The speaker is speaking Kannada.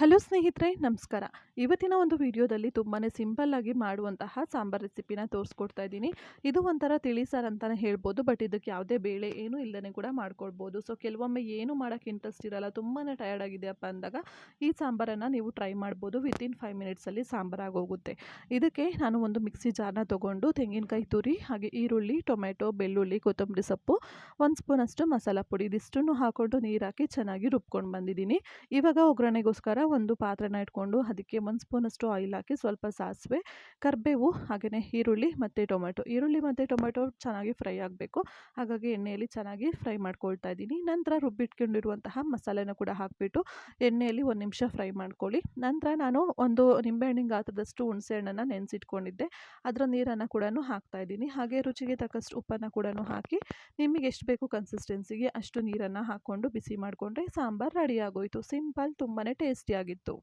ಹಲೋ ಸ್ನೇಹಿತರೆ, ನಮಸ್ಕಾರ. ಇವತ್ತಿನ ಒಂದು ವಿಡಿಯೋದಲ್ಲಿ ತುಂಬಾ ಸಿಂಪಲ್ಲಾಗಿ ಮಾಡುವಂತಹ ಸಾಂಬಾರ್ ರೆಸಿಪಿನ ತೋರಿಸ್ಕೊಡ್ತಾ ಇದ್ದೀನಿ. ಇದು ಒಂಥರ ತಿಳಿ ಸಾರು ಅಂತಲೇ ಹೇಳ್ಬೋದು, ಬಟ್ ಇದಕ್ಕೆ ಯಾವುದೇ ಬೇಳೆ ಏನೂ ಇಲ್ಲದೇ ಕೂಡ ಮಾಡ್ಕೊಳ್ಬೋದು. ಸೊ, ಕೆಲವೊಮ್ಮೆ ಏನು ಮಾಡೋಕ್ಕೆ ಇಂಟ್ರೆಸ್ಟ್ ಇರಲ್ಲ ತುಂಬಾ ಟಯರ್ಡ್ ಆಗಿದೆಯಪ್ಪ ಅಂದಾಗ ಈ ಸಾಂಬಾರನ್ನು ನೀವು ಟ್ರೈ ಮಾಡ್ಬೋದು. ವಿತಿನ್ ಫೈವ್ ಮಿನಿಟ್ಸಲ್ಲಿ ಸಾಂಬಾರಾಗೋಗುತ್ತೆ ಇದಕ್ಕೆ ನಾನು ಒಂದು ಮಿಕ್ಸಿ ಜಾರ್ನ ತೊಗೊಂಡು ತೆಂಗಿನಕಾಯಿ ತುರಿ, ಹಾಗೆ ಈರುಳ್ಳಿ ಟೊಮೆಟೊ ಬೆಳ್ಳುಳ್ಳಿ, ಕೊತ್ತಂಬರಿ ಸೊಪ್ಪು, ಒಂದು ಸ್ಪೂನಷ್ಟು ಮಸಾಲ ಪುಡಿ. ಇದಿಷ್ಟನ್ನು ಹಾಕ್ಕೊಂಡು ನೀರು ಹಾಕಿ ಚೆನ್ನಾಗಿ ರುಬ್ಕೊಂಡು ಬಂದಿದ್ದೀನಿ. ಇವಾಗ ಒಗ್ಗರಣೆಗೋಸ್ಕರ ಒಂದು ಪಾತ್ರೆನ ಇಟ್ಕೊಂಡು ಅದಕ್ಕೆ ಒಂದು ಸ್ಪೂನಷ್ಟು ಆಯಿಲ್ ಹಾಕಿ ಸ್ವಲ್ಪ ಸಾಸಿವೆ, ಕರಿಬೇವು ಹಾಗೆಯೇ ಈರುಳ್ಳಿ ಮತ್ತು ಟೊಮೆಟೊ ಈರುಳ್ಳಿ ಮತ್ತು ಟೊಮೆಟೊ ಚೆನ್ನಾಗಿ ಫ್ರೈ ಆಗಬೇಕು. ಹಾಗಾಗಿ ಎಣ್ಣೆಯಲ್ಲಿ ಚೆನ್ನಾಗಿ ಫ್ರೈ ಮಾಡ್ಕೊಳ್ತಾ ಇದ್ದೀನಿ. ನಂತರ ರುಬ್ಬಿಟ್ಕೊಂಡಿರುವಂತಹ ಮಸಾಲೆನ ಕೂಡ ಹಾಕಿಬಿಟ್ಟು ಎಣ್ಣೆಯಲ್ಲಿ ಒಂದು ನಿಮಿಷ ಫ್ರೈ ಮಾಡ್ಕೊಳ್ಳಿ. ನಂತರ ನಾನು ಒಂದು ನಿಂಬೆಹಣ್ಣಿನ ಗಾತ್ರದಷ್ಟು ಹುಣಸೆ ಹಣ್ಣನ್ನು ನೆನೆಸಿಟ್ಕೊಂಡಿದ್ದೆ. ಅದರ ನೀರನ್ನು ಕೂಡ ಹಾಕ್ತಾ ಇದ್ದೀನಿ. ಹಾಗೆ ರುಚಿಗೆ ತಕ್ಕಷ್ಟು ಉಪ್ಪನ್ನು ಕೂಡ ಹಾಕಿ ನಿಮಗೆ ಎಷ್ಟು ಬೇಕು ಕನ್ಸಿಸ್ಟೆನ್ಸಿಗೆ ಅಷ್ಟು ನೀರನ್ನು ಹಾಕ್ಕೊಂಡು ಬಿಸಿ ಮಾಡಿಕೊಂಡ್ರೆ ಸಾಂಬಾರು ರೆಡಿ ಆಗೋಯಿತು. ಸಿಂಪಲ್ ತುಂಬಾ ಟೇಸ್ಟಿಯಾಗಿತ್ತು